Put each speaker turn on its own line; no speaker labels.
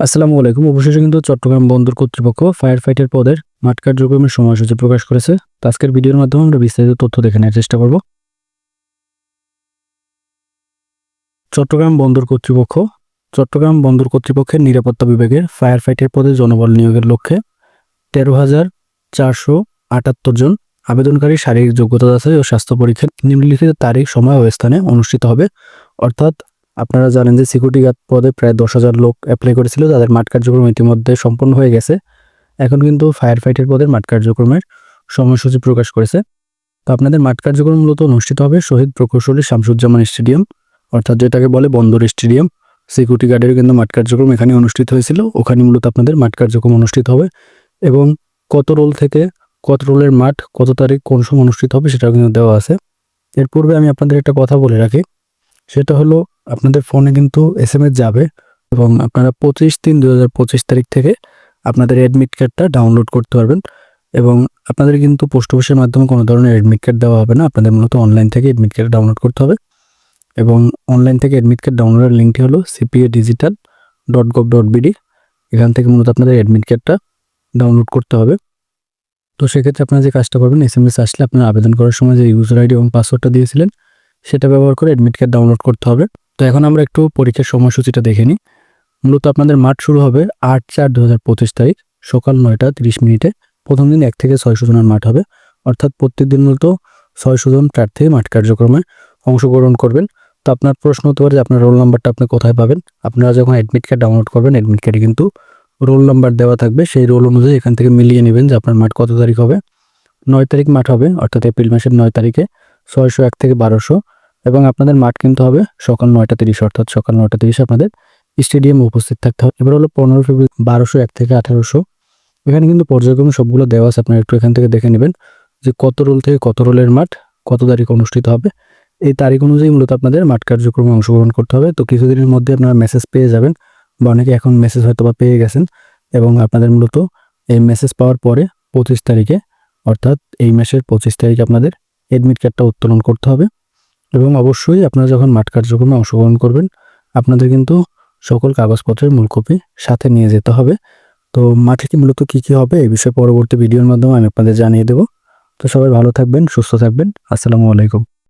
আসসালামু আলাইকুম। অবশেষে কিন্তু চট্টগ্রাম বন্দর কর্তৃপক্ষ ফায়ার ফাইটার পদের মাঠ কার্যক্রমের সময়সূচি প্রকাশ করেছে। আজকের ভিডিওর মাধ্যমে আমরা বিস্তারিত তথ্য দেখে নেওয়ার চেষ্টা করব। চট্টগ্রাম বন্দর কর্তৃপক্ষ, চট্টগ্রাম বন্দর কর্তৃপক্ষের নিরাপত্তা বিভাগের ফায়ার ফাইটার পদে জনবল নিয়োগের লক্ষ্যে তেরো হাজার চারশো আটাত্তর জন আবেদনকারী শারীরিক যোগ্যতা যাচাই ও স্বাস্থ্য পরীক্ষা নিম্নলিখিত তারিখ, সময় ও স্থানে অনুষ্ঠিত হবে। অর্থাৎ আপনারা জানেন যে সিকিউরিটি গার্ড পদে প্রায় দশ হাজার লোক অ্যাপ্লাই করেছিল, তাদের মাঠ কার্যক্রম ইতিমধ্যে সম্পন্ন হয়ে গেছে। এখন কিন্তু ফায়ার ফাইটার পদের মাঠ কার্যক্রমের সময়সূচি প্রকাশ করেছে। তো আপনাদের মাঠ কার্যক্রম মূলত অনুষ্ঠিত হবে শহীদ প্রকৌশলী শামসুজ্জামান স্টেডিয়াম, অর্থাৎ যেটাকে বলে বন্দর স্টেডিয়াম। সিকিউরিটি গার্ডের কিন্তু মাঠ কার্যক্রম এখানে অনুষ্ঠিত হয়েছিল। ওখানে মূলত আপনাদের মাঠ কার্যক্রম অনুষ্ঠিত হবে এবং কত রোল থেকে কত রোলের মাঠ, কত তারিখ কোন সময় অনুষ্ঠিত হবে সেটাও কিন্তু দেওয়া আছে। এর পূর্বে আমি আপনাদের একটা কথা বলে রাখি। সেটা হলো আপনাদের ফোনে কিন্তু এস যাবে এবং আপনারা পঁচিশ তিন দু তারিখ থেকে আপনাদের অ্যাডমিট কার্ডটা ডাউনলোড করতে পারবেন এবং আপনাদের কিন্তু পোস্ট অফিসের মাধ্যমে কোনো ধরনের অ্যাডমিট কার্ড দেওয়া হবে না। আপনাদের মূলত অনলাইন থেকে অ্যাডমিট কার্ড ডাউনলোড করতে হবে এবং অনলাইন থেকে অ্যাডমিট কার্ড ডাউনলোডের লিঙ্কটি হলো CPA digital dot gov dot BD এখান থেকে মূলত আপনাদের অ্যাডমিট কার্ডটা ডাউনলোড করতে হবে। তো সেক্ষেত্রে আপনারা যে কাজটা করবেন এস এম এস আসলে আপনারা আবেদন করার সময় যে ইউজার আইডি এবং পাসওয়ার্ডটা দিয়েছিলেন, সেটা ব্যবহার করে অ্যাডমিট কার্ড ডাউনলোড করতে হবে। তো এখন আমরা একটু পরীক্ষার সময়সূচিটা দেখে নিই। মূলত আপনাদের মাঠ শুরু হবে আট চার দু হাজার পঁচিশ তারিখ, সকাল নয়টা তিরিশ মিনিটে। প্রথম দিন এক থেকে ছয়শো জনের মাঠ হবে। অর্থাৎ প্রত্যেক দিন মূলত ছয়শো জন প্রার্থী মাঠ কার্যক্রমে অংশগ্রহণ করবেন। তো আপনার প্রশ্ন হতে পারে যে আপনার রোল নাম্বারটা আপনি কোথায় পাবেন? আপনারা যখন অ্যাডমিট কার্ড ডাউনলোড করবেন অ্যাডমিট কার্ডে কিন্তু রোল নাম্বার দেওয়া থাকবে। সেই রোল অনুযায়ী এখান থেকে মিলিয়ে নেবেন যে আপনার মাঠ কত তারিখ হবে। নয় তারিখ মাঠ হবে, অর্থাৎ এপ্রিল মাসের নয় তারিখে ছয়শো এক থেকে বারোশো। এবং আপনাদের মাঠ কিন্তু হবে সকাল নয়টা তিরিশ, অর্থাৎ সকাল নয়টা তিরিশে আপনাদের স্টেডিয়ামে উপস্থিত থাকতে হবে। এবার হলো পনেরো ফেব্রুয়ারি বারোশো এক থেকে আঠারোশো। এখানে কিন্তু পর্যায়ক্রমে সবগুলো দেওয়া আছে, আপনারা একটু এখান থেকে দেখে নেবেন যে কত রোল থেকে কত রোলের মাঠ, কত তারিখ অনুষ্ঠিত হবে। এই তারিখ অনুযায়ী মূলত আপনাদের মাঠ কার্যক্রমে অংশগ্রহণ করতে হবে। তো কিছুদিনের মধ্যে আপনারা মেসেজ পেয়ে যাবেন বা অনেকে এখন মেসেজ হয়তো বা পেয়ে গেছেন এবং আপনাদের মূলত এই মেসেজ পাওয়ার পরে পঁচিশ তারিখে, অর্থাৎ এই মাসের পঁচিশ তারিখে আপনাদের এডমিট কার্ডটা উত্তোলন করতে হবে। এবং অবশ্যই আপনারা যখন মাঠ কার্যক্রমে অংশগ্রহণ করবেন, আপনাদের কিন্তু সকল কাগজপত্রের মূল কপি সাথে নিয়ে যেতে হবে। তো মাঠে কি মূলত কী কী হবে এই বিষয়ে পরবর্তী ভিডিওর মাধ্যমে আমি আপনাদের জানিয়ে দেবো। তো সবাই ভালো থাকবেন, সুস্থ থাকবেন। আসসালামু আলাইকুম।